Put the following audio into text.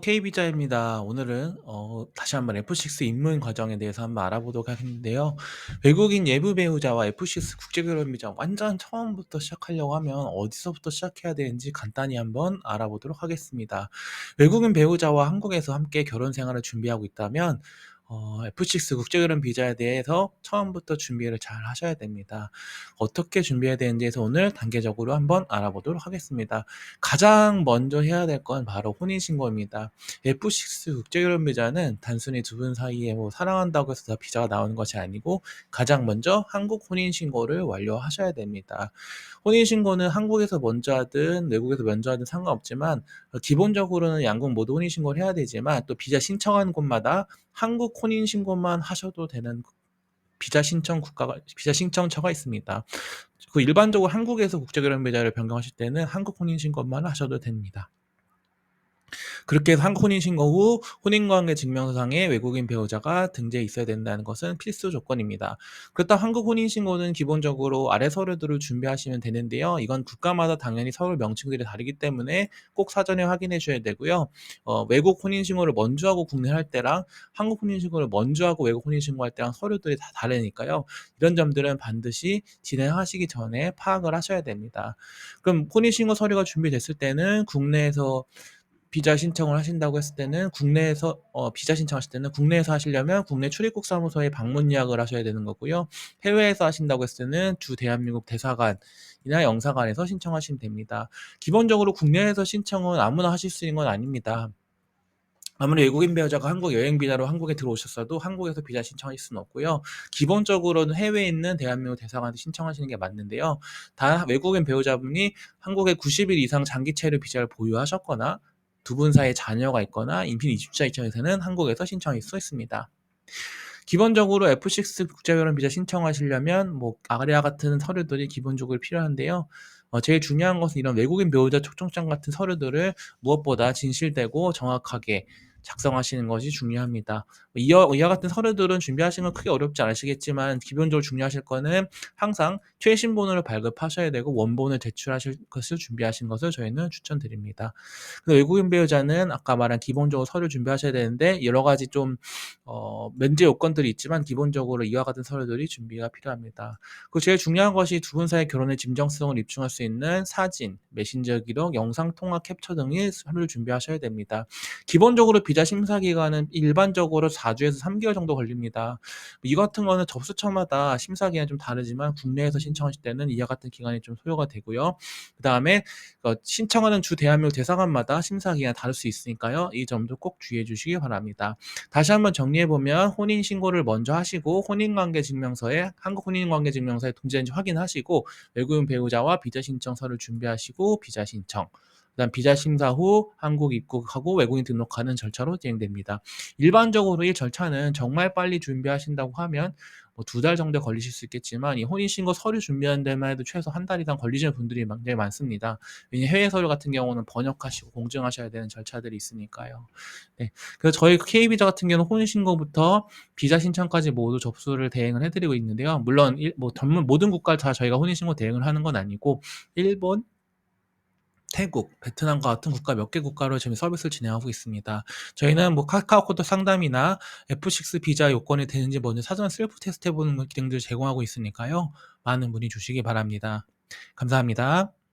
K비자입니다. 오늘은 어 다시 한번 F6 입문 과정에 대해서 한번 알아보도록 하겠는데요. 외국인 예비 배우자와 F6 국제 결혼 비자 완전 처음부터 시작하려고 하면 어디서부터 시작해야 되는지 간단히 한번 알아보도록 하겠습니다. 외국인 배우자와 한국에서 함께 결혼 생활을 준비하고 있다면 어 F6 국제 결혼 비자에 대해서 처음부터 준비를 잘 하셔야 됩니다. 어떻게 준비해야 되는지에서 오늘 단계적으로 한번 알아보도록 하겠습니다. 가장 먼저 해야 될 건 바로 혼인신고입니다. F6 국제 결혼 비자는 단순히 두 분 사이에 뭐 사랑한다고 해서 다 비자가 나오는 것이 아니고 가장 먼저 한국 혼인신고를 완료하셔야 됩니다. 혼인신고는 한국에서 먼저 하든 외국에서 먼저 하든 상관없지만 어 기본적으로는 양국 모두 혼인신고를 해야 되지만 또 비자 신청하는 곳마다 한국 혼인 신고만 하셔도 되는 비자 신청 국가가 비자 신청처가 있습니다. 그 일반적으로 한국에서 국제 결혼 비자를 변경하실 때는 한국 혼인 신고만 하셔도 됩니다. 그렇게 해서 한국 혼인신고 후 혼인관계 증명서상에 외국인 배우자가 등재해 있어야 된다는 것은 필수 조건입니다. 그렇다고 한국 혼인신고는 기본적으로 아래 서류들을 준비하시면 되는데요. 이건 국가마다 당연히 서류 명칭들이 다르기 때문에 꼭 사전에 확인해 주셔야 되고요. 어 외국 혼인신고를 먼저 하고 국내 할 때랑 한국 혼인신고를 먼저 하고 외국 혼인신고할 때랑 서류들이 다 다르니까요. 이런 점들은 반드시 진행하시기 전에 파악을 하셔야 됩니다. 그럼 혼인신고 서류가 준비됐을 때는 국내에서 비자 신청을 하신다고 했을 때는 국내에서 어 비자 신청하실 때는 국내에서 하시려면 국내 출입국 사무소에 방문 예약을 하셔야 되는 거고요. 해외에서 하신다고 했을 때는 주 대한민국 대사관이나 영사관에서 신청하시면 됩니다. 기본적으로 국내에서 신청은 아무나 하실 수 있는 건 아닙니다. 아무리 외국인 배우자가 한국 여행 비자로 한국에 들어오셨어도 한국에서 비자 신청하실 수는 없고요. 기본적으로는 해외에 있는 대한민국 대사관에 신청하시는 게 맞는데요. 단 외국인 배우자분이 한국에 90일 이상 장기 체류 비자를 보유하셨거나 두 분 사이에 자녀가 있거나 인필 이주자 입장에서는 한국에서 신청할 수 있습니다. 기본적으로 F6 국제 결혼 비자 신청하시려면 뭐 아래와 같은 서류들이 기본적으로 필요한데요. 어 제일 중요한 것은 이런 외국인 배우자 초청장 같은 서류들을 무엇보다 진실되고 정확하게 작성하시는 것이 중요합니다. 이와, 이와 같은 서류들은 준비하시는 건 크게 어렵지 않으시겠지만 기본적으로 중요하실 거는 항상 최신본으로 발급하셔야 되고 원본을 제출하실 것을 준비하신 것을 저희는 추천드립니다. 외국인 배우자는 아까 말한 기본적으로 서류 준비하셔야 되는데 여러 가지 좀 어, 면제 요건들이 있지만 기본적으로 이와 같은 서류들이 준비가 필요합니다. 그 제일 중요한 것이 두 분 사이 결혼의 진정성을 입증할 수 있는 사진, 메신저 기록, 영상 통화 캡처 등의 서류를 준비하셔야 됩니다. 기본적으로 비자 심사 기간은 일반적으로 4주에서 3개월 정도 걸립니다. 이 같은 거는 접수처마다 심사 기간이 좀 다르지만 국내에서 신청하실 때는 이와 같은 기간이 좀 소요가 되고요. 그 다음에 어 신청하는 주 대한민국 대사관마다 심사 기간이 다를 수 있으니까요. 이 점도 꼭 주의해 주시기 바랍니다. 다시 한번 정리해 보면 혼인 신고를 먼저 하시고 혼인 관계 증명서에 한국 혼인 관계 증명서에 등재인지 확인하시고 외국인 배우자와 비자 신청서를 준비하시고 비자 신청 그다음 비자 심사 후 한국 입국하고 외국인 등록하는 절차로 진행됩니다. 일반적으로 이 절차는 정말 빨리 준비하신다고 하면 뭐 두 달 정도 걸리실 수 있겠지만 이 혼인신고 서류 준비하는 데만 해도 최소 한 달 이상 걸리시는 분들이 굉장히 많습니다. 왜냐 해외 서류 같은 경우는 번역하시고 공증하셔야 되는 절차들이 있으니까요. 네. 그래서 저희 K비자 같은 경우는 혼인신고부터 비자 신청까지 모두 접수를 대행을 해드리고 있는데요. 물론 일, 뭐 전문 모든 국가를 다 저희가 혼인신고 대행을 하는 건 아니고 일본, 태국, 베트남과 같은 국가 몇 개 국가로 지금 서비스를 진행하고 있습니다. 저희는 뭐 카카오코드 상담이나 F6 비자 요건이 되는지 먼저 사전 셀프 테스트 해보는 기능들을 제공하고 있으니까요. 많은 문의 주시기 바랍니다. 감사합니다.